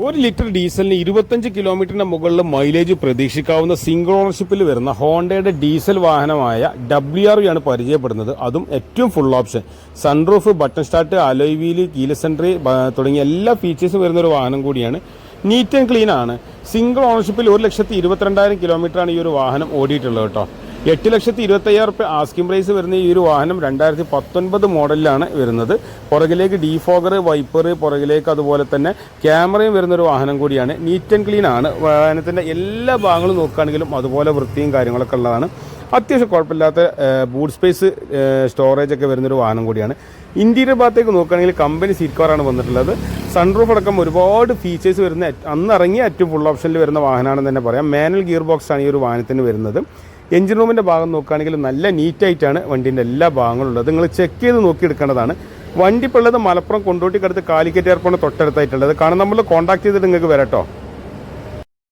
ഒരു ലിറ്റർ ഡീസലിന് ഇരുപത്തഞ്ച് കിലോമീറ്ററിന് മുകളിൽ മൈലേജ് പ്രതീക്ഷിക്കാവുന്ന സിംഗിൾ ഓണർഷിപ്പിൽ വരുന്ന ഹോണ്ടയുടെ ഡീസൽ വാഹനമായ ഡബ്ല്യു ആർ ആണ് പരിചയപ്പെടുന്നത്. അതും ഏറ്റവും full option sunroof button start alloy keyless entry തുടങ്ങിയ എല്ലാ ഫീച്ചേഴ്സും വരുന്ന ഒരു വാഹനം കൂടിയാണ്. നീറ്റ് ആൻഡ് ക്ലീൻ ആണ്. സിംഗിൾ ഓണർഷിപ്പിൽ ഒരു ലക്ഷത്തി ഇരുപത്തിരണ്ടായിരം കിലോമീറ്ററാണ് ഈ ഒരു വാഹനം ഓടിയിട്ടുള്ളത് കേട്ടോ. എട്ട് ലക്ഷത്തി ഇരുപത്തയ്യായിരം റുപ്യ ആസ്കിംഗ് പ്രൈസ് വരുന്ന ഈ ഒരു വാഹനം രണ്ടായിരത്തി പത്തൊൻപത് മോഡലിലാണ് വരുന്നത്. പുറകിലേക്ക് ഡീഫോഗർ വൈപ്പർ പുറകിലേക്ക് അതുപോലെ തന്നെ ക്യാമറയും വരുന്ന ഒരു വാഹനം കൂടിയാണ്. നീറ്റ് ആൻഡ് ക്ലീൻ ആണ്. വാഹനത്തിന്റെ എല്ലാ ഭാഗങ്ങളും നോക്കുകയാണെങ്കിലും അതുപോലെ വൃത്തിയും കാര്യങ്ങളൊക്കെ ഉള്ളതാണ്. അത്യാവശ്യം കുഴപ്പമില്ലാത്ത ബൂട്ട് സ്പേസ് സ്റ്റോറേജ് ഒക്കെ വരുന്നൊരു വാഹനം കൂടിയാണ്. ഇന്റീരിയർ ഭാഗത്തേക്ക് നോക്കുകയാണെങ്കിൽ കമ്പനി സീറ്റ് കവറാണ് വന്നിട്ടുള്ളത്. സൺറൂഫ് അടക്കം ഒരുപാട് ഫീച്ചേഴ്സ് വരുന്ന അന്ന് ഇറങ്ങിയ ഏറ്റവും ഫുൾ ഓപ്ഷനിൽ വരുന്ന വാഹനമാണെന്ന് തന്നെ പറയാം. മാനുവൽ ഗിയർ ബോക്സ് ആണ് ഈ ഒരു വാഹനത്തിന് വരുന്നത്. എഞ്ചിൻ റൂമിന്റെ ഭാഗം നോക്കുകയാണെങ്കിൽ നല്ല നീറ്റായിട്ടാണ് വണ്ടീന്റെ എല്ലാ ഭാഗങ്ങളും ഉള്ളത് നിങ്ങൾ ചെക്ക് ചെയ്ത് നോക്കിയെടുക്കേണ്ടതാണ്. വണ്ടി ഇപ്പോൾ ഉള്ളത് മലപ്പുറം കൊണ്ടോട്ടിക്കടുത്ത് കാലിക്കറ്റ് എയർപോർട്ട് തൊട്ടടുത്തായിട്ടുള്ളത്. കാരണം നമ്മൾ കോൺടാക്ട് ചെയ്തിട്ട് നിങ്ങൾക്ക് വരാം കേട്ടോ